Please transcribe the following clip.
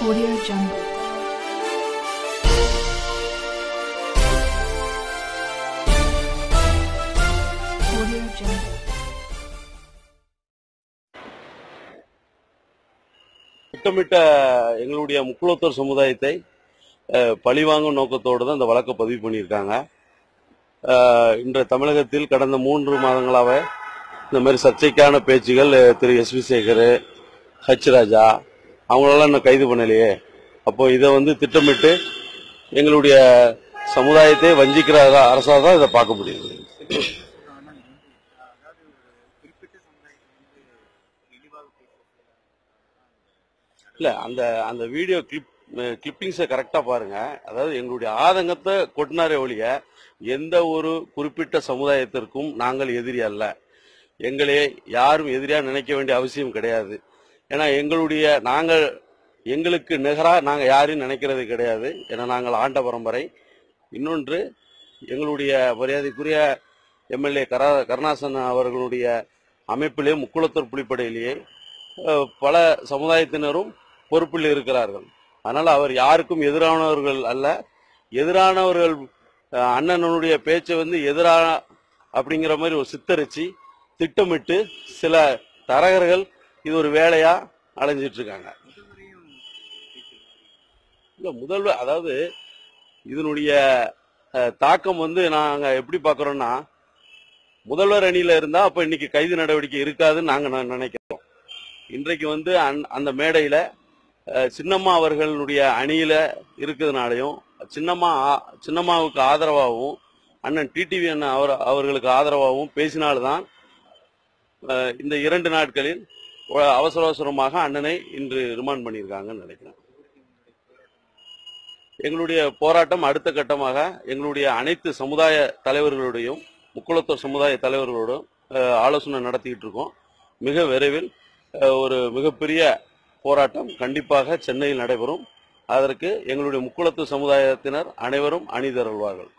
Audio Jungle. Audio Jungle. திட்டமிட்ட எங்களுடைய முக்குளத்தோர் சமுதாயத்தை பழிவாங்கும் நோக்கத்தோடு தான் இந்த வழக்கை பதிவு பண்ணியிருக்காங்க இன்று தமிழகத்தில் கடந்த மூன்று மாதங்களாக இந்த மாதிரி சர்ச்சைக்கான பேச்சுகள் திரு S V Sekar H Raja அவங்களெல்லாம் இன்னும் கைது பண்ணலையே? அப்போ இதை வந்து திட்டமிட்டு எங்களுடைய சமுதாயத்தை வஞ்சிக்கிற அரசாக தான் இதை பார்க்க முடியுது. இல்லை அந்த அந்த வீடியோ கிளிப் கிளிப்பிங்ஸை கரெக்டாக பாருங்கள் அதாவது எங்களுடைய ஆதங்கத்தை கொட்டினாரே ஒழிய எந்த ஒரு குறிப்பிட்ட சமுதாயத்திற்கும் நாங்கள் எதிரி அல்ல. எங்களே யாரும் எதிரியாக நினைக்க வேண்டிய அவசியம் கிடையாது. ஏன்னா எங்களுடைய நாங்கள் எங்களுக்கு நிகராக நாங்கள் யாரையும் நினைக்கிறது கிடையாது. ஏன்னா நாங்கள் ஆண்ட பரம்பரை. இன்னொன்று எங்களுடைய மரியாதைக்குரிய எம்எல்ஏ கரா கருணாசன் அவர்களுடைய அமைப்பிலே முக்குளத்தூர் புலிப்படையிலேயே பல சமுதாயத்தினரும் பொறுப்பில் இருக்கிறார்கள். அதனால் அவர் யாருக்கும் எதிரானவர்கள் அல்ல. எதிரானவர்கள் அண்ணனுடைய பேச்சை வந்து எதிரான அப்படிங்கிற மாதிரி ஒரு சித்தரிச்சு திட்டமிட்டு சில தரகர்கள் இது ஒரு வேலையா அலைஞ்சிட்டு இருக்காங்க இல்ல முதல்வர் அதாவது இதனுடைய தாக்கம் வந்து நாங்க எப்படி பாக்குறோம்னா முதல்வர் அணியில இருந்தா அப்ப இன்னைக்கு கைது நடவடிக்கை இருக்காதுன்னு நாங்க நினைக்கிறோம். இன்றைக்கு வந்து அந்த- அந்த மேடையில சின்னம்மா அவர்களுடைய அணியில இருக்கிறதுனாலையும் சின்னம்மா சின்னம்மாவுக்கு ஆதரவாகவும் அண்ணன் டிடிவி அண்ணன் அவர் அவர்களுக்கு ஆதரவாகவும் பேசினால்தான் இந்த இரண்டு நாட்களில் அவசர அவசரமாக அண்ணனை இன்று ரிமாண்ட் பண்ணியிருக்காங்கன்னு நினைக்கிறேன். எங்களுடைய போராட்டம் அடுத்த கட்டமாக எங்களுடைய அனைத்து சமுதாய தலைவர்களுடையும் முக்குளத்தூர் சமுதாய தலைவர்களோடும் ஆலோசனை நடத்திக்கிட்டு இருக்கோம். மிக விரைவில் ஒரு மிகப்பெரிய போராட்டம் கண்டிப்பாக சென்னையில் நடைபெறும். அதற்கு எங்களுடைய முக்குளத்து சமுதாயத்தினர் அனைவரும் அணிதிரள்வார்கள்.